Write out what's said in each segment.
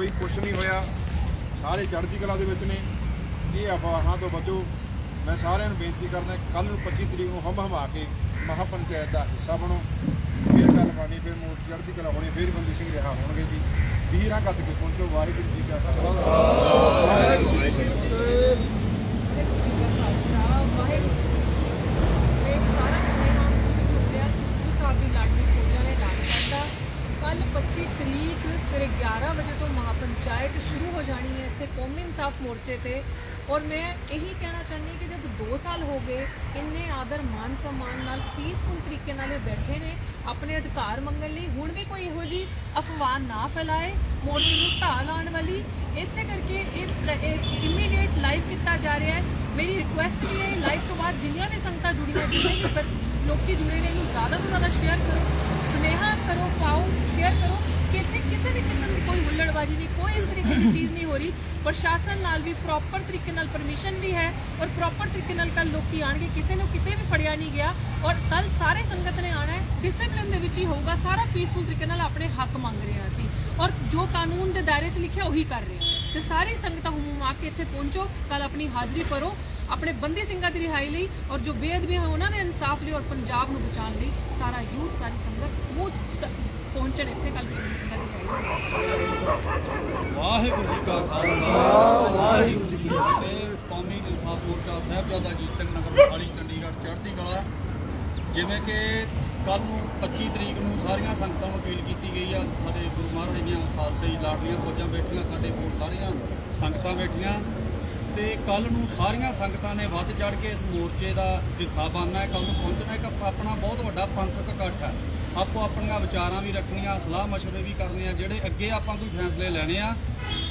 ਕੋਈ ਕੁਛ ਨਹੀਂ ਹੋਇਆ। ਸਾਰੇ ਚੜ੍ਹਦੀ ਕਲਾ ਦੇ ਵਿੱਚ ਨੇ। ਇਹ ਅਫਵਾਹਾਂ ਤੋਂ ਬਚੋ। ਮੈਂ ਸਾਰਿਆਂ ਨੂੰ ਬੇਨਤੀ ਕਰਦਾ ਕੱਲ ਨੂੰ 25 ਤਰੀਕ ਨੂੰ ਹਮ ਹਮਾ ਕੇ ਮਹਾ ਪੰਚਾਇਤ ਦਾ ਹਿੱਸਾ ਬਣੋ। ਫਿਰ ਗੱਲ ਬਾਣੀ ਫਿਰ ਮੋਰ ਚੜ੍ਹਦੀ ਕਲਾ ਹੋਣੀ, ਫਿਰ ਬੰਦੀ ਸਿੰਘ ਰਿਹਾ ਹੋਣਗੇ ਜੀ। ਵੀਰਾਂ ਕੱਟ ਕੇ ਪਹੁੰਚੋ, ਵਾਹਿਗੁਰੂ ਜੀ ਕਾ ਖਾਲਸਾ ਵਾਹਿਗੁਰੂ ਜੀ ਕੀ ਫਤਿਹ ਕੱਲ 25 ਤਰੀਕ ਸਵੇਰੇ 11 ਵਜੇ ਤੋਂ ਮਹਾਪੰਚਾਇਤ ਸ਼ੁਰੂ ਹੋ ਜਾਣੀ ਹੈ ਇੱਥੇ ਕੌਮੀ ਇਨਸਾਫ ਮੋਰਚੇ ਤੇ। ਔਰ ਮੈਂ ਇਹੀ ਕਹਿਣਾ ਚਾਹੁੰਦੀ ਕਿ ਜਦ 2 ਸਾਲ ਹੋ ਗਏ, ਇੰਨੇ ਆਦਰ, ਮਾਨ ਸਨਮਾਨ ਨਾਲ ਪੀਸਫੁਲ ਤਰੀਕੇ ਨਾਲ ਇਹ ਬੈਠੇ ਨੇ, ਆਪਣੇ ਅਧਿਕਾਰ ਮੰਗਣ ਲਈ ਹੁਣ ਵੀ ਕੋਈ ਇਹੋ ਜੀ ਅਫਵਾਹ ਨਾ ਫੈਲਾਏ, ਮੋਰਚੇ ਨੂੰ ਢਾਹ ਲਾਉਣ ਵਾਲੀ। ਇਸੇ ਕਰਕੇ ਇਹ ਇਮੀਡੀਏਟ ਲਾਈਵ ਕੀਤਾ ਜਾ ਰਿਹਾ ਹੈ। ਮੇਰੀ ਰਿਕੁਐਸਟ ਵੀ ਹੈ ਲਾਈਵ ਤੋਂ ਬਾਅਦ ਜਿੰਨੀਆਂ ਵੀ ਸੰਗਤਾਂ ਜੁੜੀਆਂ ਜਿੰਨੇ ਵੀ ਲੋਕੀ ਜੁੜੇ ਨੇ, ਇਹਨੂੰ ਜ਼ਿਆਦਾ ਤੋਂ ਜ਼ਿਆਦਾ ਸ਼ੇਅਰ ਕਰੋ, ਸੁਨੇਹਾ ਕਰੋ, ਪਾਓ ਸ਼ੇਅਰ ਕਰੋ, ਕਿ ਇੱਥੇ ਕਿਸੇ ਵੀ ਕਿਸਮ ਦੀ ਕੋਈ ਹੁੱਲੜਬਾਜੀ ਕੋਈ ਇਸ ਤਰੀਕੇ ਦੀ ਚੀਜ਼ ਨਹੀਂ ਹੋ ਰਹੀ। ਪ੍ਰਸ਼ਾਸਨ ਨਾਲ ਵੀ ਪ੍ਰੋਪਰ ਤਰੀਕੇ ਨਾਲ ਪਰਮਿਸ਼ਨ ਵੀ ਹੈ ਔਰ ਪ੍ਰੋਪਰ ਤਰੀਕੇ ਨਾਲ ਕੱਲ ਲੋਕੀ ਆਣਗੇ ਕਿਸੇ ਨੂੰ ਕਿਤੇ ਵੀ ਫੜਿਆ ਨਹੀਂ ਗਿਆ ਔਰ ਕੱਲ ਸਾਰੇ ਸੰਗਤ ਨੇ ਆਣਾ ਹੈ। ਡਿਸਪਲਿਨ ਦੇ ਵਿੱਚ ਹੀ ਹੋਊਗਾ, ਸਾਰਾ ਪੀਸਫੁਲ ਤਰੀਕੇ ਨਾਲ ਆਪਣੇ ਹੱਕ ਮੰਗ ਰਹੇ ਹਾਂ ਅਸੀਂ। ਔਰ ਜੋ ਕਾਨੂੰਨ ਦੇ ਦਾਇਰੇ 'ਚ ਲਿਖਿਆ, ਉਹੀ ਕਰ ਰਹੇ ਹਾਂ। ਤੇ ਸਾਰੀ ਸੰਗਤਾਂ ਹੁਮਮ ਆ ਕੇ ਇੱਥੇ ਪਹੁੰਚੋ ਕੱਲ ਆਪਣੀ ਹਾਜ਼ਰੀ ਭਰੋ ਆਪਣੇ ਬੰਦੀ ਸਿੰਘਾਂ ਦੀ ਰਿਹਾਈ ਲਈ ਔਰ ਜੋ ਬੇਅਦਬੀ ਹੈ ਉਹਨਾਂ ਦੇ ਇਨਸਾਫ ਲਈ ਔਰ ਪੰਜਾਬ ਨੂੰ ਬਚਾਉਣ ਲਈ ਸਾਰਾ ਯੂਥ, ਸਾਰੀ ਸੰਗਤ ਸਮੂਹ ਪਹੁੰਚਣ ਇੱਥੇ ਕੱਲ ਬੰਦੀ ਸਿੰਘਾਂ ਦੀ ਰਿਹਾਈ ਵਾਹਿਗੁਰੂ ਜੀ ਕਾ ਖਾਲਸਾ, ਵਾਹਿਗੁਰੂ ਜੀ ਕੀ ਫਤਿਹ। ਕੌਮੀ ਇਨਸਾਫ ਮੋਰਚਾ ਸਾਹਿਬਜ਼ਾਦਾ ਅਜੀਤ ਸਿੰਘ ਨਗਰ ਮੋਹਾਲੀ, ਚੰਡੀਗੜ੍ਹ ਚੜ੍ਹਦੀ ਕਲਾ। ਜਿਵੇਂ ਕਿ ਕੱਲ ਨੂੰ 25 ਤਰੀਕ ਨੂੰ ਸਾਰੀਆਂ ਸੰਗਤਾਂ ਨੂੰ ਅਪੀਲ ਕੀਤੀ ਗਈ ਆ। ਸਾਡੇ ਗੁਰੂ ਮਹਾਰਾਜ ਦੀਆਂ ਖਾਲਸੇ ਲਾਡਲੀਆਂ ਫੌਜਾਂ ਬੈਠੀਆਂ, ਸਾਡੇ ਕੋਲ ਸਾਰੀਆਂ ਸੰਗਤਾਂ ਬੈਠੀਆਂ। ਤੇ ਕੱਲ ਨੂੰ ਸਾਰੀਆਂ ਸੰਗਤਾਂ ਨੇ ਵੱਧ ਚੜ ਕੇ ਇਸ ਮੋਰਚੇ ਦਾ ਹਿੱਸਾ ਬਣਨਾ ਹੈ। ਕੱਲ ਨੂੰ ਪਹੁੰਚਣਾ ਇੱਕ ਆਪਣਾ ਬਹੁਤ ਵੱਡਾ ਪੰਥਕ ਇਕੱਠ ਹੈ। ਆਪੋ ਆਪਣੀਆਂ ਵਿਚਾਰਾਂ ਵੀ ਰੱਖਣੀਆਂ, ਸਲਾਹ ਮਸ਼ਵਰੇ ਵੀ ਕਰਨੇ ਆ, ਜਿਹੜੇ ਅੱਗੇ ਆਪਾਂ ਕੋਈ ਫੈਸਲੇ ਲੈਣੇ ਆ,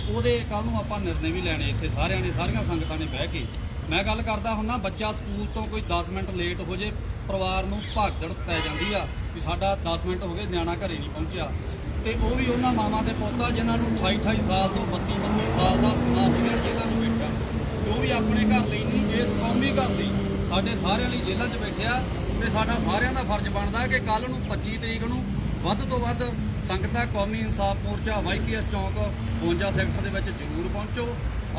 ਉਹਦੇ ਕੱਲ ਨੂੰ ਆਪਾਂ ਨਿਰਣੇ ਵੀ ਲੈਣੇ ਇੱਥੇ ਸਾਰਿਆਂ ਨੇ, ਸਾਰੀਆਂ ਸੰਗਤਾਂ ਨੇ ਬਹਿ ਕੇ। ਮੈਂ ਗੱਲ ਕਰਦਾ ਹੁੰਦਾ, ਬੱਚਾ ਸਕੂਲ ਤੋਂ ਕੋਈ 10 ਮਿੰਟ ਲੇਟ ਹੋ ਜੇ, ਪਰਿਵਾਰ ਨੂੰ ਭਾਗਦੜ ਪੈ ਜਾਂਦੀ ਆ ਵੀ ਸਾਡਾ 10 ਮਿੰਟ ਹੋ ਗਏ, ਨਿਆਣਾ ਘਰੇ ਨਹੀਂ ਪਹੁੰਚਿਆ। ਤੇ ਉਹ ਵੀ ਉਹਨਾਂ ਮਾਵਾਂ ਤੇ ਪੋਤਾ, ਜਿਨ੍ਹਾਂ ਨੂੰ 28 28 ਸਾਲ ਤੋਂ 32 32 ਸਾਲ ਦਾ ਸਮਾਂ ਹੋ ਗਿਆ ਜਿਹਨਾਂ ਨੂੰ ਵੀ ਆਪਣੇ ਘਰ ਲਈ ਨਹੀਂ ਇਸ ਕੌਮੀ ਘਰ ਲਈ, ਸਾਡੇ ਸਾਰਿਆਂ ਲਈ ਜੇਲ੍ਹਾਂ 'ਚ ਬੈਠਿਆ ਤੇ ਸਾਡਾ ਸਾਰਿਆਂ ਦਾ ਫਰਜ਼ ਬਣਦਾ ਕਿ ਕੱਲ ਨੂੰ 25 ਤਰੀਕ ਨੂੰ ਵੱਧ ਤੋਂ ਵੱਧ ਸੰਗਤਾਂ ਕੌਮੀ ਇਨਸਾਫ ਮੋਰਚਾ ਵਾਈਪੀਐਸ ਚੌਂਕ 52 ਸੈਕਟਰ ਦੇ ਵਿੱਚ ਜ਼ਰੂਰ ਪਹੁੰਚੋ।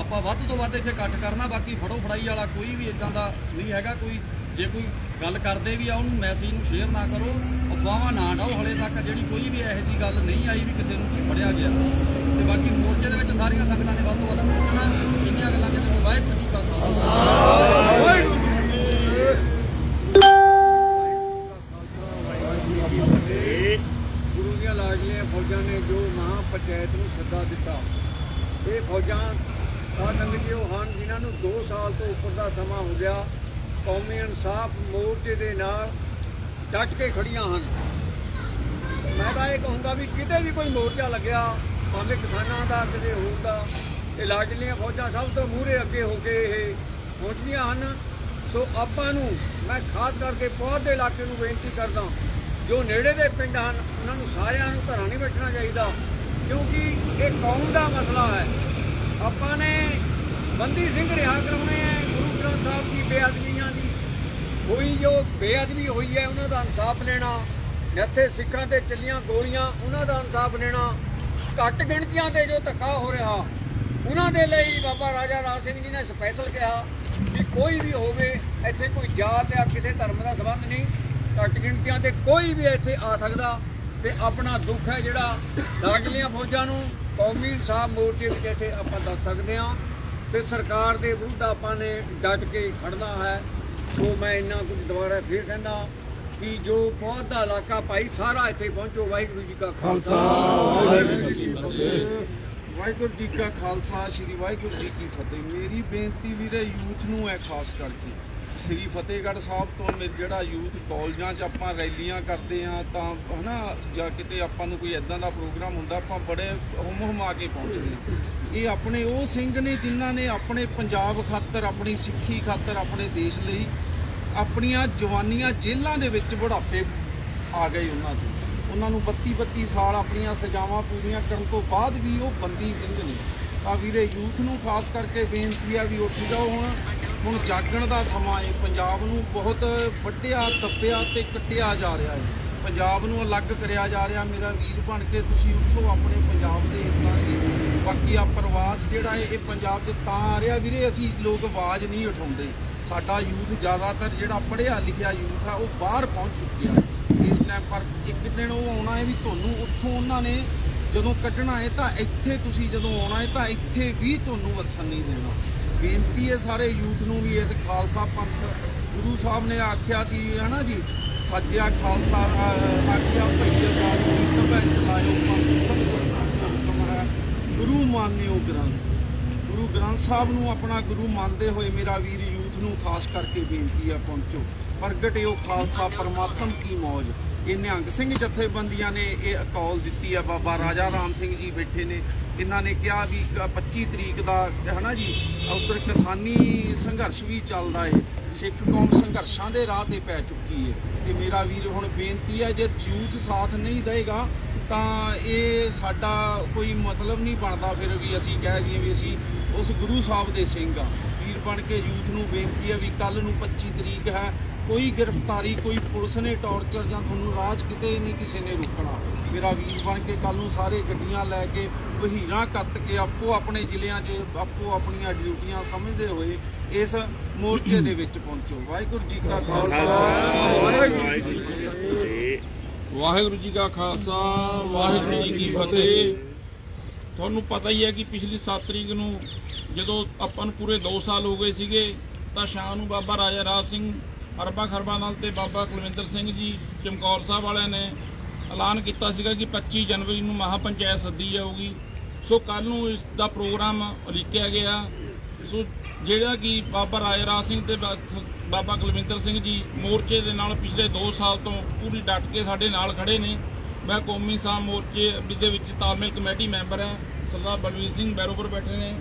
ਆਪਾਂ ਵੱਧ ਤੋਂ ਵੱਧ ਇੱਥੇ ਇਕੱਠ ਕਰਨਾ, ਬਾਕੀ ਫੜੋ ਫੜਾਈ ਵਾਲਾ ਕੋਈ ਵੀ ਇਦਾਂ ਦਾ ਨਹੀਂ ਹੈਗਾ, ਕੋਈ ਜੇ ਕੋਈ ਗੱਲ ਕਰਦੇ ਵੀ ਆ, ਉਹਨੂੰ ਮੈਸੇਜ ਨੂੰ ਸ਼ੇਅਰ ਨਾ ਕਰੋ, ਅਫਵਾਹਾਂ ਨਾ ਡਾਓ, ਹਲੇ ਤੱਕ ਜਿਹੜੀ ਕੋਈ ਵੀ ਇਹੋ ਜਿਹੀ ਗੱਲ ਨਹੀਂ ਆਈ ਵੀ ਕਿਸੇ ਨੂੰ ਕੁਝ ਫੜਿਆ ਗਿਆ। ਤੇ ਬਾਕੀ ਮੋਰਚੇ ਦੇ ਵਿੱਚ ਸਾਰੀਆਂ ਸੰਗਤਾਂ ਨੇ ਵੱਧ ਤੋਂ ਵੱਧ ਪਹੁੰਚਣਾ। ਇੰਨੀਆਂ ਗੱਲਾਂ ਕਹਿੰਦੇ ਵਾਹਿਗੁਰੂ ਜੀ ਕਾ ਖਾਲਸਾ ਵਾਹਿਗੁਰੂ ਗੁਰੂ ਦੀਆਂ ਲਾਡਲੀਆਂ ਫੌਜਾਂ ਨੇ ਜੋ ਮਹਾ ਪੰਚਾਇਤ ਨੂੰ ਸੱਦਾ ਦਿੱਤਾ, ਇਹ ਫੌਜਾਂ ਸਾਧ ਜੀ ਉਹ ਹਨ, ਜਿਨ੍ਹਾਂ ਨੂੰ 2 ਸਾਲ ਤੋਂ ਉੱਪਰ ਦਾ ਸਮਾਂ ਹੋ ਗਿਆ। ਕੌਮੀ ਇਨਸਾਫ ਮੋਰਚੇ ਦੇ ਨਾਲ ਡਟ ਕੇ ਖੜੀਆਂ ਹਨ। ਮੈਂ ਤਾਂ ਇਹ ਕਹੂੰਗਾ ਵੀ ਕਿਤੇ ਵੀ ਕੋਈ ਮੋਰਚਾ ਲੱਗਿਆ, ਭਾਵੇਂ ਕਿਸਾਨਾਂ ਦਾ ਕਿਸੇ ਹੋਰ ਦਾ ਇਹ ਲਾਡਲੀਆਂ ਫੌਜਾਂ ਸਭ ਤੋਂ ਮੂਹਰੇ ਅੱਗੇ ਹੋ ਕੇ ਇਹ ਪਹੁੰਚਦੀਆਂ ਹਨ। ਸੋ ਆਪਾਂ ਨੂੰ ਮੈਂ ਖਾਸ ਕਰਕੇ ਪੌਦ ਦੇ ਇਲਾਕੇ ਨੂੰ ਬੇਨਤੀ ਕਰਦਾ ਜੋ ਨੇੜੇ ਦੇ ਪਿੰਡ ਹਨ, ਉਹਨਾਂ ਨੂੰ ਸਾਰਿਆਂ ਨੂੰ ਘਰਾਂ ਨਹੀਂ ਬੈਠਣਾ ਚਾਹੀਦਾ, ਕਿਉਂਕਿ ਇਹ ਕੌਮ ਦਾ ਮਸਲਾ ਹੈ। ਆਪਾਂ ਨੇ ਬੰਦੀ ਸਿੰਘ ਰਿਹਾ ਕਰਾਉਣੇ ਹੈ ਗੁਰੂ ਗ੍ਰੰਥ ਸਾਹਿਬ ਦੀ ਬੇਅਦਬੀਆਂ ਦੀ। ਹੋਈ ਜੋ ਬੇਅਦਬੀ ਹੋਈ ਹੈ, ਉਹਨਾਂ ਦਾ ਇਨਸਾਫ ਲੈਣਾ ਜਿੱਥੇ ਸਿੱਖਾਂ ਤੇ ਚੱਲੀਆਂ ਗੋਲੀਆਂ, ਉਹਨਾਂ ਦਾ ਇਨਸਾਫ ਲੈਣਾ, ਘੱਟ ਗਿਣਤੀਆਂ ਤੇ ਜੋ ਧੱਕਾ ਹੋ ਰਿਹਾ ਉਹਨਾਂ ਦੇ ਲਈ ਬਾਬਾ ਰਾਜਾ ਰਾਜ ਸਿੰਘ ਜੀ ਨੇ ਸਪੈਸ਼ਲ ਕਿਹਾ ਕਿ ਕੋਈ ਵੀ ਹੋਵੇ, ਇੱਥੇ ਕੋਈ ਜਾਤ ਜਾਂ ਕਿਸੇ ਧਰਮ ਦਾ ਸੰਬੰਧ ਨਹੀਂ, ਘੱਟ ਗਿਣਤੀਆਂ ਤੇ ਕੋਈ ਵੀ ਇੱਥੇ ਆ ਸਕਦਾ ਤੇ ਆਪਣਾ ਦੁੱਖ ਹੈ ਜਿਹੜਾ ਲਾਡਲੀਆਂ ਫੌਜਾਂ ਨੂੰ, ਕੌਮੀ ਇਨਸਾਫ ਮੋਰਚੇ ਵਿੱਚ ਇੱਥੇ ਆਪਾਂ ਦੱਸ ਸਕਦੇ ਹਾਂ ਤੇ ਸਰਕਾਰ ਦੇ ਵਿਰੁੱਧ ਆਪਾਂ ਨੇ ਡਟ ਕੇ ਖੜਨਾ ਹੈ। ਸੋ ਮੈਂ ਇੰਨਾ ਕੁਝ ਦੁਬਾਰਾ ਫਿਰ ਕਹਿੰਦਾ ਕਿ ਜੋ ਪੌਦ ਦਾ ਇਲਾਕਾ ਭਾਈ ਸਾਰਾ ਇੱਥੇ ਪਹੁੰਚੋ, ਵਾਹਿਗੁਰੂ ਜੀ ਕਾ ਖਾਲਸਾ। ਵਾਹਿਗੁਰੂ ਵਾਹਿਗੁਰੂ ਜੀ ਕਾ ਖਾਲਸਾ, ਸ੍ਰੀ ਵਾਹਿਗੁਰੂ ਜੀ ਕੀ ਫਤਿਹ। ਮੇਰੀ ਬੇਨਤੀ ਵੀਰੇ ਯੂਥ ਨੂੰ ਹੈ ਖਾਸ ਕਰਕੇ। ਸ੍ਰੀ ਫਤਿਹਗੜ੍ਹ ਸਾਹਿਬ ਤੋਂ ਮੇਰੇ ਜਿਹੜਾ ਯੂਥ ਕਾਲਜਾਂ 'ਚ ਆਪਾਂ ਰੈਲੀਆਂ ਕਰਦੇ ਆ, ਤਾਂ ਹਨਾ, ਜਾਂ ਕਿਤੇ ਆਪਾਂ ਨੂੰ ਕੋਈ ਐਦਾਂ ਦਾ ਪ੍ਰੋਗਰਾਮ ਹੁੰਦਾ, ਆਪਾਂ ਬੜੇ ਹੁਮ ਹੁਮਾ ਕੇ ਪਹੁੰਚਦੇ ਆ। ਇਹ ਆਪਣੇ ਉਹ ਸਿੰਘ ਨੇ ਜਿਨ੍ਹਾਂ ਨੇ ਆਪਣੇ ਪੰਜਾਬ ਖਾਤਰ, ਆਪਣੀ ਸਿੱਖੀ ਖਾਤਰ, ਆਪਣੇ ਦੇਸ਼ ਲਈ ਆਪਣੀਆਂ ਜਵਾਨੀਆਂ ਜੇਲ੍ਹਾਂ ਦੇ ਵਿੱਚ ਬੁਢਾਪੇ ਆ ਗਏ ਉਹਨਾਂ ਦੇ। ਉਹਨਾਂ ਨੂੰ 32 32 ਸਾਲ ਆਪਣੀਆਂ ਸਜ਼ਾਵਾਂ ਪੂਰੀਆਂ ਕਰਨ ਤੋਂ ਬਾਅਦ ਵੀ ਉਹ ਬੰਦੀ ਸਿੰਘ ਨੇ। ਤਾਂ ਵੀਰੇ, ਯੂਥ ਨੂੰ ਖਾਸ ਕਰਕੇ ਬੇਨਤੀ ਆ ਵੀ ਉੱਠ ਜਾਓ ਹੁਣ। ਹੁਣ ਜਾਗਣ ਦਾ ਸਮਾਂ ਹੈ ਪੰਜਾਬ ਨੂੰ ਬਹੁਤ ਵੱਡਿਆ ਦੱਬਿਆ ਤੇ ਕੱਟਿਆ ਜਾ ਰਿਹਾ ਹੈ ਪੰਜਾਬ ਨੂੰ ਅਲੱਗ ਕਰਿਆ ਜਾ ਰਿਹਾ। ਮੇਰਾ ਵੀਰ ਬਣ ਕੇ ਤੁਸੀਂ ਉੱਠੋ ਆਪਣੇ ਪੰਜਾਬ ਦੇ ਹਿੱਤਾਂ ਲਈ ਬਾਕੀ ਆ ਪ੍ਰਵਾਸ ਜਿਹੜਾ ਹੈ ਇਹ ਪੰਜਾਬ 'ਚ ਤਾਂ ਆ ਰਿਹਾ। ਵੀਰੇ, ਅਸੀਂ ਲੋਕ ਆਵਾਜ਼ ਨਹੀਂ ਉਠਾਉਂਦੇ। ਸਾਡਾ ਯੂਥ ਜ਼ਿਆਦਾਤਰ ਜਿਹੜਾ ਪੜ੍ਹਿਆ ਲਿਖਿਆ ਯੂਥ ਆ, ਉਹ ਬਾਹਰ ਪਹੁੰਚ ਚੁੱਕਿਆ ਇਸ ਟਾਈਮ ਪਰ ਇੱਕ ਦਿਨ ਉਹ ਆਉਣਾ ਹੈ ਵੀ ਤੁਹਾਨੂੰ ਉੱਥੋਂ ਉਹਨਾਂ ਨੇ ਜਦੋਂ ਕੱਢਣਾ ਹੈ ਤਾਂ ਇੱਥੇ ਤੁਸੀਂ ਜਦੋਂ ਆਉਣਾ ਹੈ ਤਾਂ ਇੱਥੇ ਵੀ ਤੁਹਾਨੂੰ ਵਸਣ ਨਹੀਂ ਦੇਣਾ। ਬੇਨਤੀ ਹੈ ਸਾਰੇ ਯੂਥ ਨੂੰ ਵੀ ਇਸ ਖਾਲਸਾ ਪੰਥ ਗੁਰੂ ਸਾਹਿਬ ਨੇ ਆਖਿਆ ਸੀ, ਹਨਾ ਜੀ? ਸਾਜਿਆ ਖਾਲਸਾ ਆਖਿਆ ਭਈਆ ਬਾਜ ਤਬੈ ਚਲਾਇਓ ਪੰਥ ਸਭ ਸੰਤਾਂ ਹੈ। ਗੁਰੂ ਮਾਨਿਓ ਗ੍ਰੰਥ। ਗੁਰੂ ਗ੍ਰੰਥ ਸਾਹਿਬ ਨੂੰ ਆਪਣਾ ਗੁਰੂ ਮੰਨਦੇ ਹੋਏ ਮੇਰਾ ਵੀਰ ਯੂਥ ਨੂੰ ਖਾਸ ਕਰਕੇ ਬੇਨਤੀ ਹੈ, ਪਹੁੰਚੋ। ਪ੍ਰਗਟਿਓ ਖਾਲਸਾ ਪਰਮਾਤਮ ਕੀ ਮੌਜ। ਇਹ ਨਿਹੰਗ ਸਿੰਘ ਜਥੇਬੰਦੀਆਂ ਨੇ ਇਹ ਕਾਲ ਦਿੱਤੀ ਆ। ਬਾਬਾ ਰਾਜਾ ਰਾਮ ਸਿੰਘ ਜੀ ਬੈਠੇ ਨੇ। ਇਹਨਾਂ ਨੇ ਕਿਹਾ ਵੀ ਕ- 25 ਤਰੀਕ ਦਾ, ਹਨਾ ਜੀ, ਉਧਰ ਕਿਸਾਨੀ ਸੰਘਰਸ਼ ਵੀ ਚੱਲਦਾ ਏ। ਸਿੱਖ ਕੌਮ ਸੰਘਰਸ਼ਾਂ ਦੇ ਰਾਹ ਤੇ ਪੈ ਚੁੱਕੀ ਏ। ਤੇ ਮੇਰਾ ਵੀਰ ਹੁਣ ਬੇਨਤੀ ਹੈ ਜੇ ਯੂਥ ਸਾਥ ਨਹੀਂ ਦੇਗਾ, ਤਾਂ ਇਹ ਸਾਡਾ ਕੋਈ ਮਤਲਬ ਨਹੀਂ ਬਣਦਾ ਫਿਰ ਵੀ ਅਸੀਂ ਕਹਿ ਦਈਏ ਵੀ ਅਸੀਂ ਉਸ ਗੁਰੂ ਸਾਹਿਬ ਦੇ ਸਿੰਘ ਆ। ਵੀਰ ਬਣ ਕੇ ਯੂਥ ਨੂੰ ਬੇਨਤੀ ਹੈ ਵੀ ਕੱਲ ਨੂੰ 25 ਤਰੀਕ ਹੈ ਕੋਈ ਗ੍ਰਿਫਤਾਰੀ, ਕੋਈ ਪੁਲਿਸ ਨੇ ਟੌਰਚਰ ਜਾਂ ਤੁਹਾਨੂੰ ਰਾਜ ਕਿਤੇ ਨਹੀਂ ਕਿਸੇ ਨੇ ਰੋਕਣਾ। ਮੇਰਾ ਵੀਰ ਬਣ ਕੇ ਕੱਲ ਨੂੰ ਸਾਰੇ ਗੱਡੀਆਂ ਲੈ ਕੇ ਵਹੀਰਾਂ ਕੱਤ ਕੇ ਆਪੋ ਆਪਣੇ ਜ਼ਿਲ੍ਹਿਆਂ 'ਚ, ਆਪੋ ਆਪਣੀਆਂ ਡਿਊਟੀਆਂ ਸਮਝਦੇ ਹੋਏ ਇਸ ਮੋਰਚੇ ਦੇ ਵਿੱਚ ਪਹੁੰਚੋ। ਵਾਹਿਗੁਰੂ ਜੀ ਕਾ ਖਾਲਸਾ। ਵਾਹਿਗੁਰੂ ਜੀ ਕੀ ਫਤਿਹ ਵਾਹਿਗੁਰੂ ਜੀ ਕਾ ਖਾਲਸਾ, ਵਾਹਿਗੁਰੂ ਜੀ ਕੀ ਫਤਿਹ। ਤੁਹਾਨੂੰ ਪਤਾ ਹੀ ਹੈ ਕਿ ਪਿਛਲੀ 7 ਤਰੀਕ ਨੂੰ ਜਦੋਂ ਆਪਾਂ ਨੂੰ ਪੂਰੇ 2 ਸਾਲ ਹੋ ਗਏ ਸੀਗੇ, ਤਾਂ ਸ਼ਾਮ ਨੂੰ ਬਾਬਾ ਰਾਜਾ ਰਾਜ ਸਿੰਘ ਅਰਬਾਂ ਖਰਬਾਂ ਨਾਲ ਤੇ ਬਾਬਾ ਕੁਲਵਿੰਦਰ ਸਿੰਘ ਜੀ ਚਮਕੌਰ ਸਾਹਿਬ ਵਾਲਿਆਂ ਨੇ ਐਲਾਨ ਕੀਤਾ ਸੀਗਾ ਕਿ 25 ਜਨਵਰੀ ਨੂੰ ਮਹਾ ਪੰਚਾਇਤ ਸੱਦੀ ਜਾਊਗੀ। ਸੋ ਕੱਲ ਨੂੰ ਇਸ ਦਾ ਪ੍ਰੋਗਰਾਮ ਉਲੀਕਿਆ ਗਿਆ। ਸੋ ਜਿਹੜਾ ਕਿ ਬਾਬਾ ਰਾਜਾ ਰਾਜ ਸਿੰਘ ਤੇ ਬਾ- ਬਾਬਾ ਕੁਲਵਿੰਦਰ ਸਿੰਘ ਜੀ ਮੋਰਚੇ ਦੇ ਨਾਲ ਪਿਛਲੇ 2 ਸਾਲ ਤੋਂ ਪੂਰੀ ਡਟ ਕੇ ਸਾਡੇ ਨਾਲ ਖੜੇ ਨੇ। ਮੈਂ ਕੌਮੀ ਸਾਹ ਮੋਰਚੇ ਦੇ ਵਿੱਚ ਤਾਲਮੇਲ ਕਮੇਟੀ ਮੈਂਬਰ ਹਾਂ। ਸਰਦਾਰ ਬਲਵੀਰ ਸਿੰਘ ਬੈਰੋਪੁਰ ਬੈਠੇ ਨੇ।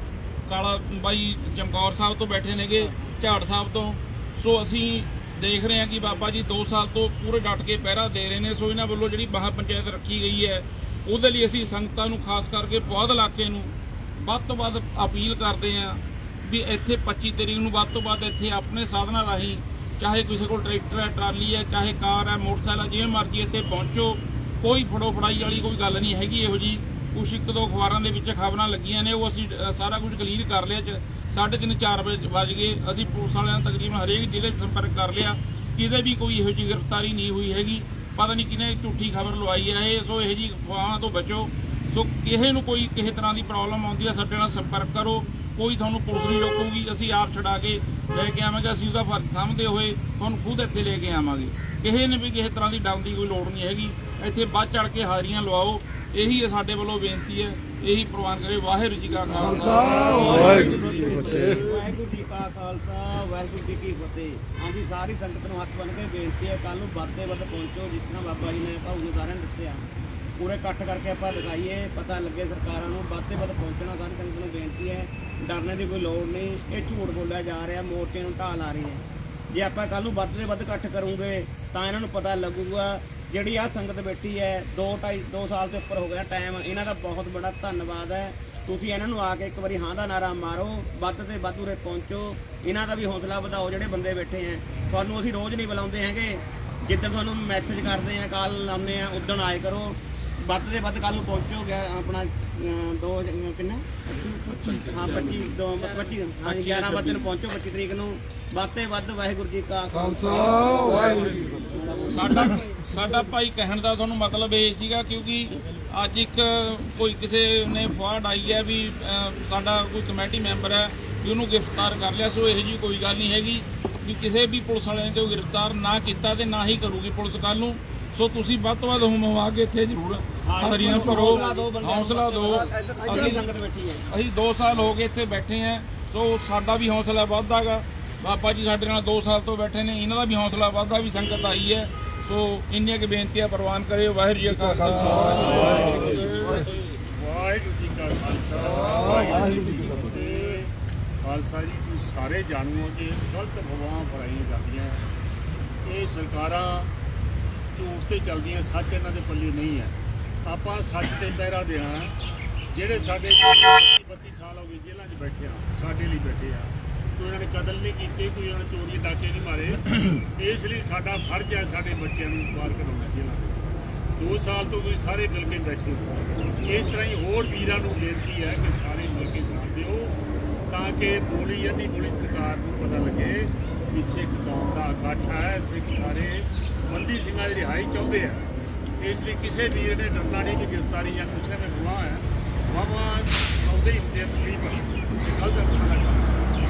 ਕਾਲਾ ਬਾਈ ਚਮਕੌਰ ਸਾਹਿਬ ਤੋਂ ਬੈਠੇ ਨੇਗੇ, ਝਾੜ ਸਾਹਿਬ ਤੋਂ। ਸੋ ਅਸੀਂ ਦੇਖ ਰਹੇ ਹਾਂ ਕਿ ਬਾਬਾ ਜੀ 2 ਸਾਲ ਤੋਂ ਪੂਰੇ ਡਟ ਕੇ ਪਹਿਰਾ ਦੇ ਰਹੇ ਨੇ। ਸੋ ਇਹਨਾਂ ਵੱਲੋਂ ਜਿਹੜੀ ਮਹਾ ਪੰਚਾਇਤ ਰੱਖੀ ਗਈ ਹੈ, ਉਹਦੇ ਲਈ ਅਸੀਂ ਸੰਗਤਾਂ ਨੂੰ ਖਾਸ ਕਰਕੇ ਪੁਆਧ ਇਲਾਕੇ ਨੂੰ ਵੱਧ ਤੋਂ ਵੱਧ ਅਪੀਲ ਕਰਦੇ ਹਾਂ ਵੀ ਇੱਥੇ 25 ਤਰੀਕ ਨੂੰ ਵੱਧ ਤੋਂ ਵੱਧ ਇੱਥੇ ਆਪਣੇ ਸਾਧਨਾਂ ਰਾਹੀਂ ਚਾਹੇ ਕਿਸੇ ਕੋਲ ਟਰੈਕਟਰ ਹੈ, ਟਰਾਲੀ ਹੈ, ਚਾਹੇ ਕਾਰ ਹੈ, ਮੋਟਰਸਾਈਕਲ ਹੈ, ਜਿਵੇਂ ਮਰਜ਼ੀ ਇੱਥੇ ਪਹੁੰਚੋ। ਕੋਈ ਫੜੋ ਫੜਾਈ ਵਾਲੀ ਕੋਈ ਗੱਲ ਨਹੀਂ ਹੈਗੀ ਇਹੋ ਜੀ ਕੁਛ ਇੱਕ ਦੋ ਅਖਬਾਰਾਂ ਦੇ ਵਿੱਚ ਖਬਰਾਂ ਲੱਗੀਆਂ ਨੇ, ਉਹ ਅਸੀਂ ਸਾਰਾ ਕੁਝ ਕਲੀਅਰ ਕਰ ਲਿਆ ਚ ਸਾਢੇ ਤਿੰਨ 4 ਵਜੇ ਵੱਜ ਗਏ। ਅਸੀਂ ਪੁਲਿਸ ਵਾਲਿਆਂ ਨਾਲ ਤਕਰੀਬਨ ਹਰੇਕ ਜ਼ਿਲ੍ਹੇ 'ਚ ਸੰਪਰਕ ਕਰ ਲਿਆ। ਕਿਤੇ ਵੀ ਕੋਈ ਇਹੋ ਜਿਹੀ ਗ੍ਰਿਫਤਾਰੀ ਨਹੀਂ ਹੋਈ ਹੈਗੀ। ਪਤਾ ਨਹੀਂ ਕਿਨੇ ਝੂਠੀ ਖਬਰ ਲਵਾਈ ਹੈ ਇਹ। ਸੋ ਇਹੋ ਜਿਹੀ ਅਫਵਾਹਾਂ ਤੋਂ ਬਚੋ। ਸੋ ਕਿਸੇ ਨੂੰ ਕੋਈ ਕਿਸੇ ਤਰ੍ਹਾਂ ਦੀ ਪ੍ਰੋਬਲਮ ਆਉਂਦੀ ਹੈ, ਸਾਡੇ ਨਾਲ ਸੰਪਰਕ ਕਰੋ। ਕੋਈ ਤੁਹਾਨੂੰ ਪੁਲਿਸ ਨਹੀਂ ਰੋਕੂਗੀ। ਅਸੀਂ ਆਪ ਛਡਾ ਕੇ ਲੈ ਕੇ ਆਵਾਂਗੇ। ਅਸੀਂ ਉਹਦਾ ਫਰਜ਼ ਸਮਝਦੇ ਹੋਏ ਤੁਹਾਨੂੰ ਖੁਦ ਇੱਥੇ ਲੈ ਕੇ ਆਵਾਂਗੇ। ਕਿਸੇ ਨੇ ਵੀ ਕਿਸੇ ਤਰ੍ਹਾਂ ਦੀ ਡਰਨ ਦੀ ਕੋਈ ਲੋੜ ਨਹੀਂ ਹੈਗੀ। ਇੱਥੇ ਵੱਧ ਚੜ ਕੇ ਹਾਜ਼ਰੀਆਂ ਲਵਾਓ। ਇਹੀ ਸਾਡੇ ਵੱਲੋਂ ਬੇਨਤੀ ਹੈ। ਇਹੀ ਪ੍ਰਵਾਨ ਕਰੇ ਵਾਹਿਗੁਰੂ ਜੀ ਕਾ ਖਾਲਸਾ। ਵਾਹਿਗੁਰੂ ਜੀ ਵਾਹਿਗੁਰੂ ਜੀ ਕਾ ਖਾਲਸਾ ਵਾਹਿਗੁਰੂ ਜੀ ਕੀ ਫਤਿਹ। ਹਾਂਜੀ ਸਾਰੀ ਸੰਗਤ ਨੂੰ ਹੱਥ ਬੰਨ੍ਹ ਕੇ ਬੇਨਤੀ ਹੈ ਕੱਲ ਨੂੰ ਵੱਧ ਤੋਂ ਵੱਧ ਪਹੁੰਚੋ ਜਿਸ ਤਰ੍ਹਾਂ ਬਾਬਾ ਜੀ ਨੇ ਭਾਊ ਜੀ ਸਾਰਿਆਂ ਨੇ ਦੱਸਿਆ। ਪੂਰੇ ਇਕੱਠ ਕਰਕੇ ਆਪਾਂ ਦਿਖਾਈਏ ਪਤਾ ਲੱਗੇ ਸਰਕਾਰਾਂ ਨੂੰ ਵੱਧ ਤੋਂ ਵੱਧ ਪਹੁੰਚਣਾ ਸਾਰੀ ਸੰਗਤ ਨੂੰ ਬੇਨਤੀ ਹੈ। ਡਰਨੇ ਦੀ ਕੋਈ ਲੋੜ ਨਹੀਂ ਇਹ ਝੂਠ ਬੋਲਿਆ ਜਾ ਰਿਹਾ ਮੋਰਚੇ ਨੂੰ ਢਾਲ ਆ ਰਹੀ ਹੈ। ਜੇ ਆਪਾਂ ਕੱਲ ਨੂੰ ਵੱਧ ਤੋਂ ਵੱਧ ਇਕੱਠ ਕਰੂਗੇ ਤਾਂ ਇਹਨਾਂ ਨੂੰ ਪਤਾ ਲੱਗੂਗਾ ਜਿਹੜੀ ਆ ਸੰਗਤ ਬੈਠੀ ਹੈ 2 2.5 2 ਸਾਲ ਦੇ ਉੱਪਰ ਹੋ ਗਿਆ ਟਾਈਮ ਇਹਨਾਂ ਦਾ ਬਹੁਤ ਬੜਾ ਧੰਨਵਾਦ ਹੈ। ਤੁਸੀਂ ਇਹਨਾਂ ਨੂੰ ਆ ਕੇ ਇੱਕ ਵਾਰੀ ਹਾਂ ਦਾ ਨਾਰਾ ਮਾਰੋ ਵੱਧ ਤੇ ਵੱਧ ਉਰੇ ਪਹੁੰਚੋ। ਇਹਨਾਂ ਦਾ ਵੀ ਹੌਸਲਾ ਵਧਾਓ ਜਿਹੜੇ ਬੰਦੇ ਬੈਠੇ ਹੈ। ਤੁਹਾਨੂੰ ਅਸੀਂ ਰੋਜ਼ ਨਹੀਂ ਬੁਲਾਉਂਦੇ ਹੈਗੇ। ਜਿੱਦਣ ਤੁਹਾਨੂੰ ਮੈਸੇਜ ਕਰਦੇ ਆ ਕਾਲ ਲਾਉਂਦੇ ਆ ਉਦੋਂ ਆਏ ਕਰੋ। ਵੱਧ ਤੇ ਵੱਧ ਕੱਲ ਨੂੰ ਪਹੁੰਚੋ ਗਿਆ ਆਪਣਾ ਦੋ ਕਿੰਨਾ? ਹਾਂ 25 ਦੋ 25 ਹਾਂ 11 ਵਜੇ ਨੂੰ ਪਹੁੰਚੋ 25 ਤਰੀਕ ਨੂੰ। ਵੱਧ ਤੇ ਵੱਧ ਵਾਹਿਗੁਰੂ ਜੀ ਕਾ ਖਾਲਸਾ। ਵਾਹਿਗੁਰੂ ਜੀ ਸਾਡਾ ਸਾਡਾ ਭਾਈ ਕਹਿਣ ਦਾ ਤੁਹਾਨੂੰ ਮਤਲਬ ਇਹ ਸੀਗਾ ਕਿਉਂਕਿ ਅੱਜ ਇੱਕ ਕੋਈ ਕਿਸੇ ਨੇ ਫਵਾੜ ਆਈ ਹੈ ਵੀ ਸਾਡਾ ਕੋਈ ਕਮੇਟੀ ਮੈਂਬਰ ਹੈ ਵੀ ਉਹਨੂੰ ਗ੍ਰਿਫਤਾਰ ਕਰ ਲਿਆ ਸੋ ਇਹੋ ਜੀ ਕੋਈ ਗੱਲ ਨਹੀਂ ਹੈਗੀ ਵੀ ਕਿਸੇ ਵੀ ਪੁਲਿਸ ਵਾਲੇ ਨੇ ਕੋਈ ਗ੍ਰਿਫਤਾਰ ਨਾ ਕੀਤਾ ਤੇ ਨਾ ਹੀ ਕਰੂਗੀ ਪੁਲਿਸ ਕੱਲ ਨੂੰ। ਸੋ ਤੁਸੀਂ ਵੱਧ ਤੋਂ ਵੱਧ ਹੁਮਵਾ ਕੇ ਇੱਥੇ ਜ਼ਰੂਰ ਹਾਜ਼ਰੀਆਂ ਭਰੋ। ਹੌਸਲਾ ਦਿਓ ਅਸੀਂ ਸੰਗਤ ਬੈਠੀ ਹੈ। ਅਸੀਂ 2 ਸਾਲ ਹੋ ਗਏ ਇੱਥੇ ਬੈਠੇ ਆਂ ਸੋ ਸਾਡਾ ਵੀ ਹੌਸਲਾ ਵੱਧਦਾਗਾ ਬਾਬਾ ਜੀ ਸਾਡੇ ਨਾਲ 2 ਸਾਲ ਤੋਂ ਬੈਠੇ ਨੇ। ਇਹਨਾਂ ਦਾ ਵੀ ਹੌਸਲਾ ਵੱਧਦਾ ਵੀ ਸੰਗਤ ਆਈ ਹੈ। ਸੋ ਇੰਨੀਆਂ ਕਿ ਬੇਨਤੀਆਂ ਪ੍ਰਵਾਨ ਕਰੇ ਵਾਹਿਗੁਰੂ ਜੀ ਕਾ ਖਾਲਸਾ। ਵਾਹਿਗੁਰੂ ਜੀ ਕਾ ਖਾਲਸਾ ਵਾਹਿਗੁਰੂ ਜੀ ਕੀ ਫਤਿਹ। ਖਾਲਸਾ ਜੀ, ਤੁਸੀਂ ਸਾਰੇ ਜਾਣੂ ਹੋ ਕਿ ਗਲਤ ਅਫਵਾਹਾਂ ਫੈਲਾਈਆਂ ਜਾਂਦੀਆਂ। ਇਹ ਸਰਕਾਰਾਂ ਝੂਠ ਤੇ ਚੱਲਦੀਆਂ, ਸੱਚ ਇਹਨਾਂ ਦੇ ਪੱਲੇ ਨਹੀਂ ਹੈ। ਆਪਾਂ ਸੱਚ ਤੇ ਪਹਿਰਾ ਦੇਣਾ ਜਿਹੜੇ ਸਾਡੇ 32 ਸਾਲ ਹੋ ਗਏ ਜੇਲ੍ਹਾਂ 'ਚ ਬੈਠੇ ਆ ਸਾਡੇ ਲਈ ਬੈਠੇ ਆ ਕੋਈ ਉਹਨਾਂ ਨੇ ਕਤਲ ਨਹੀਂ ਕੀਤੇ, ਕੋਈ ਉਹਨਾਂ ਨੇ ਚੋਰੀ ਡਾਕੇ ਨਹੀਂ ਮਾਰੇ। ਇਸ ਲਈ ਸਾਡਾ ਫਰਜ਼ ਹੈ ਸਾਡੇ ਬੱਚਿਆਂ ਨੂੰ ਬਾਹਰ ਕਢਾਉਣਾ ਜੇਲ੍ਹਾਂ ਦੇ। 2 ਸਾਲ ਤੋਂ ਤੁਸੀਂ ਸਾਰੇ ਮਿਲ ਕੇ ਬੈਠੇ ਹੋ। ਇਸ ਤਰ੍ਹਾਂ ਹੀ ਹੋਰ ਵੀਰਾਂ ਨੂੰ ਬੇਨਤੀ ਹੈ ਕਿ ਸਾਰੇ ਮਿਲ ਕੇ ਸਾਥ ਦਿਓ, ਤਾਂ ਕਿ ਬੋਲੀ ਜਾਂਦੀ ਬੋਲੀ ਸਰਕਾਰ ਨੂੰ ਪਤਾ ਲੱਗੇ ਕਿ ਸਿੱਖ ਕੌਮ ਦਾ ਇਕੱਠ ਹੈ, ਸਿੱਖ ਸਾਰੇ ਬੰਦੀ ਸਿੰਘਾਂ ਦੀ ਰਿਹਾਈ ਚਾਹੁੰਦੇ ਆ। ਇਸ ਲਈ ਕਿਸੇ ਵੀਰ ਨੇ ਡਰਨਾ ਨਹੀਂ ਕਿ ਗ੍ਰਿਫਤਾਰੀ ਜਾਂ ਕੁਛ ਐਵੇਂ ਗੁਨਾਹ ਹੈ। ਵਾਵਾ ਚਾਹੁੰਦੇ ਹੀ ਹੁੰਦੇ ਆ ਤਕਲੀਫ ਇਹ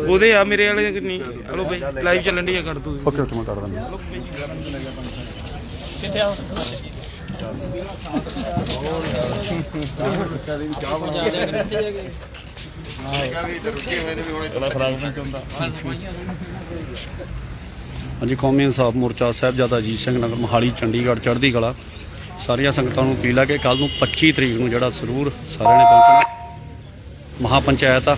ਉਹਦੇ ਆ ਮੇਰੇ ਵਾਲੇ ਕਿ ਨਹੀਂ ਹਲੋ ਬਈ ਲਾਈਵ ਚੱਲਣ ਦੀ ਆ ਕਰ ਦੂ ਓਕੇ ਓਕੇ ਮੈਂ ਕਰ ਦਿੰਦਾ ਕਿੱਥੇ ਆ? ਹਾਂਜੀ ਕੌਮੀ ਇਨਸਾਫ ਮੋਰਚਾ ਸਾਹਿਬਜ਼ਾਦਾ ਅਜੀਤ ਸਿੰਘ ਨਗਰ ਮੋਹਾਲੀ ਚੰਡੀਗੜ੍ਹ ਚੜ੍ਹਦੀ ਕਲਾ ਸਾਰੀਆਂ ਸੰਗਤਾਂ ਨੂੰ ਅਪੀਲ ਹੈ ਕਿ ਕੱਲ ਨੂੰ 25 ਤਰੀਕ ਨੂੰ ਜਿਹੜਾ ਜ਼ਰੂਰ ਸਾਰਿਆਂ ਨੇ ਪਹੁੰਚਣਾ ਮਹਾਪੰਚਾਇਤ ਆ।